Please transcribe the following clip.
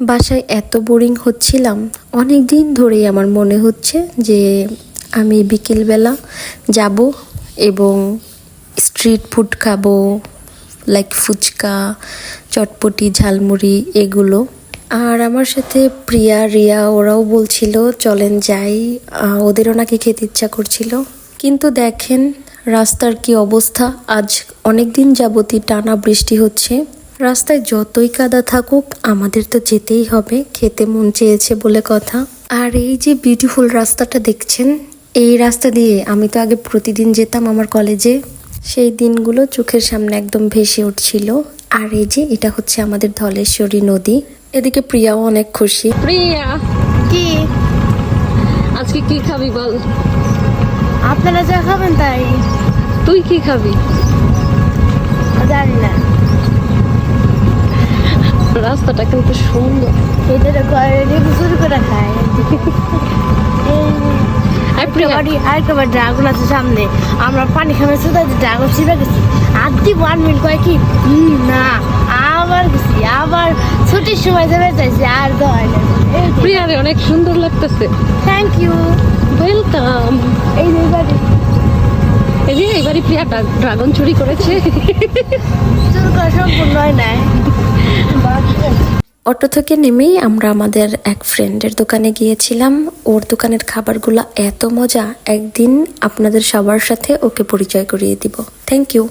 বাসায় এত বোরিং হচ্ছিলাম। অনেক দিন ধরেই আমার মনে হচ্ছে যে আমি বিকেলবেলা যাব এবং স্ট্রিট ফুড খাব লাইক ফুচকা, চটপটি, ঝালমুড়ি এগুলো। আর আমার সাথে প্রিয়া, রিয়া ওরাও বলছিল, চলেন যাই। ওদেরও নাকি খেতে ইচ্ছা করছিল। কিন্তু দেখেন, রাস্তার কি অবস্থা। আজ অনেক দিন যাবতই টানা বৃষ্টি হচ্ছে। রাস্তায় যতই কাদা থাকুক আমাদের তো যেতেই হবে খেতে মন চেয়েছে বলে কথা। আর এই যে বিউটিফুল রাস্তাটা দেখছেন এই রাস্তা দিয়ে আমি তো আগে প্রতিদিন যেতাম আমার কলেজে। সেই দিনগুলো চোখের সামনে একদম ভেসে উঠছিল। আর এই যে এটা হচ্ছে আমাদের ধলেশ্বরী নদী। এদিকে প্রিয়াও অনেক খুশি। প্রিয়া কি? আজকে কি খাবি বল? আপনারা যা খাবেন তাই। তুই কি খাবি? জানি না। রাস্তাটা কিন্তু সুন্দর। এটা ঘরে শুরু করে খায়। আরেকবার ড্রাগন আছে সামনে। আমরা পানি খাবে শুধু ড্রাগন চিপে গেছি। আর দিব কয় কি? না আবার গেছি আবার ছুটির সময় যাবে চাইছি আর দেওয়া না। প্রিয়া রে অনেক সুন্দর লাগতেছে। থ্যাংক ইউ ওয়েলকাম এই বাড়ি। এই যে এবারে প্রিয়া ড্রাগন চুরি করেছে। চুর করা সম্পূর্ণ হয় না। অটো থেকে নেমেই আমরা আমাদের এক ফ্রেন্ডের দোকানে গিয়েছিলাম। ওর দোকানের খাবারগুলো এত মজা, একদিন আপনাদের সবার সাথে ওকে পরিচয় করিয়ে দিব। Thank you